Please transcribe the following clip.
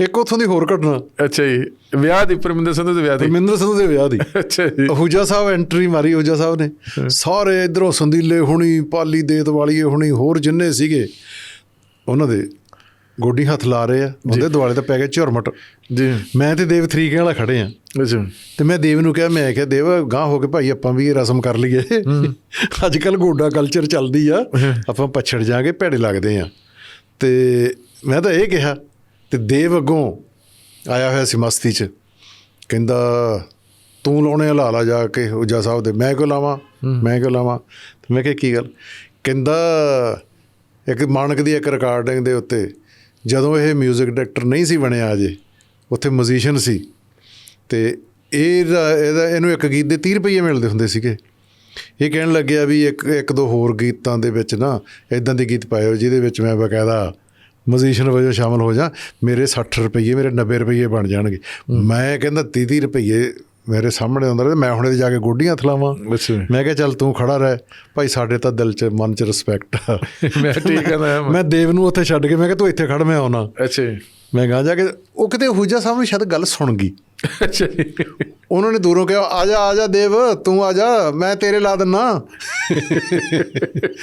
ਇੱਕ ਉਥੋਂ ਦੀ ਹੋਰ ਘਟਨਾ। ਅੱਛਾ ਜੀ ਵਿਆਹ ਦੀ ਪਰਮਿੰਦਰ ਸੰਧੂ ਦੇ ਵਿਆਹ ਦੀ। ਧਰਮਿੰਦਰ ਸੰਧੂ ਦੇ ਵਿਆਹ ਦੀ। ਅੱਛਾ ਜੀ। ਅਹੂਜਾ ਸਾਹਿਬ ਐਂਟਰੀ ਮਾਰੀ ਅਹੂਜਾ ਸਾਹਿਬ ਨੇ। ਸਾਰੇ ਇਧਰੋਂ ਸੰਦੀਲੇ ਹੁਣੀ ਪਾਲੀ ਦੇਤ ਵਾਲੀਏ ਹੁਣੀ ਹੋਰ ਜਿੰਨੇ ਸੀਗੇ ਉਹਨਾਂ ਦੇ ਗੋਡੀ ਹੱਥ ਲਾ ਰਹੇ ਆ। ਉਹਦੇ ਦੁਆਲੇ ਤੇ ਪੈ ਗਏ ਝੁਰਮਟ। ਜੀ। ਮੈਂ ਤੇ ਦੇਵ ਤਰੀਕੇ ਵਾਲਾ ਖੜੇ ਆ। ਅੱਛਾ। ਤੇ ਮੈਂ ਦੇਵ ਨੂੰ ਕਿਹਾ ਮੈਂ ਕਿਹਾ ਦੇਵ ਗਾਂ ਹੋ ਕੇ ਭਾਈ ਆਪਾਂ ਵੀ ਇਹ ਰਸਮ ਕਰ ਲਈਏ। ਅੱਜ ਕੱਲ ਗੋਡਾ ਕਲਚਰ ਚੱਲਦੀ ਆ। ਆਪਾਂ ਪਛੜ ਜਾਾਂਗੇ ਭੇੜੇ ਲੱਗਦੇ ਆ। ਤੇ ਮੈਂ ਤਾਂ ਇਹ ਕਿਹਾ ਤੇ ਦੇਵ ਅੱਗੋਂ ਆਇਆ ਹੋਇਆ ਸੀ ਮਸਤੀ 'ਚ। ਕਹਿੰਦਾ ਤੂੰ ਲਾਉਣੇ ਆ, ਲਾ ਜਾ ਕੇ ਉਜਾ ਸਾਹਿਬ ਦੇ। ਮੈਂ ਕਿਉਂ ਲਾਵਾਂ? ਮੈਂ ਕਿਉਂ ਲਾਵਾਂ? ਤੇ ਮੈਂ ਕਿਹਾ ਕੀ ਗੱਲ? ਕਹਿੰਦਾ ਇੱਕ ਮਾਨਕ ਦੀ ਇੱਕ ਰਿਕਾਰਡਿੰਗ ਦੇ ਉੱਤੇ। ਜਦੋਂ ਇਹ 뮤직 ਡਾਇਰੈਕਟਰ ਨਹੀਂ ਸੀ ਬਣਿਆ ਅਜੇ ਉੱਥੇ ਮਿਊਜ਼ੀਸ਼ੀਅਨ ਸੀ। ਤੇ ਇਹਦਾ ਇਹਦਾ ਇਹਨੂੰ ਇੱਕ ਗੀਤ ਦੇ 30 ਰੁਪਏ ਮਿਲਦੇ ਹੁੰਦੇ ਸੀਗੇ। ਇਹ ਕਹਿਣ ਲੱਗਿਆ ਵੀ ਇੱਕ ਇੱਕ ਦੋ ਹੋਰ ਗੀਤਾਂ ਦੇ ਵਿੱਚ ਨਾ ਇਦਾਂ ਦੇ ਗੀਤ ਪਾਇਓ ਜਿਹਦੇ ਵਿੱਚ ਮੈਂ ਬਕਾਇਦਾ ਮਿਊਜ਼ੀਸ਼ੀਅਨ ਵਜੋਂ ਸ਼ਾਮਲ ਹੋ ਜਾ ਮੇਰੇ 60 ਰੁਪਏ ਮੇਰੇ 90 ਰੁਪਏ ਬਣ ਜਾਣਗੇ। ਮੈਂ ਕਹਿੰਦਾ 30 ਰੁਪਏ ਮੇਰੇ ਸਾਹਮਣੇ ਹੁੰਦਾ ਰਹੇ ਮੈਂ ਹੁਣ ਜਾ ਕੇ ਗੋਡੀਆਂ ਥਲਾਵਾਂ। ਮੈਂ ਕਿਹਾ ਚੱਲ ਤੂੰ ਖੜਾ ਰਹਿ। ਭਾਈ ਸਾਡੇ ਤਾਂ ਦਿਲ 'ਚ ਮਨ 'ਚ ਰਿਸਪੈਕਟ ਆ। ਮੈਂ ਠੀਕ ਆ ਮੈਂ ਦੇਵ ਨੂੰ ਉੱਥੇ ਛੱਡ ਕੇ ਮੈਂ ਕਿਹਾ ਤੂੰ ਇੱਥੇ ਖੜ ਮੈਂ ਆਉਣਾ। ਅੱਛਾ ਮੈਂ ਗਾਂ ਜਾ ਕੇ ਉਹ ਕਿਤੇ ਹੂਜਾ ਸਾਹਿਬ ਨੇ ਸ਼ਾਇਦ ਗੱਲ ਸੁਣ ਗਈ। ਅੱਛਾ ਉਹਨਾਂ ਨੇ ਦੂਰੋਂ ਕਿਹਾ ਆ ਜਾ ਆ ਜਾ ਦੇਵ ਤੂੰ ਆ ਜਾ ਮੈਂ ਤੇਰੇ ਲਾ ਦਿੰਨਾ।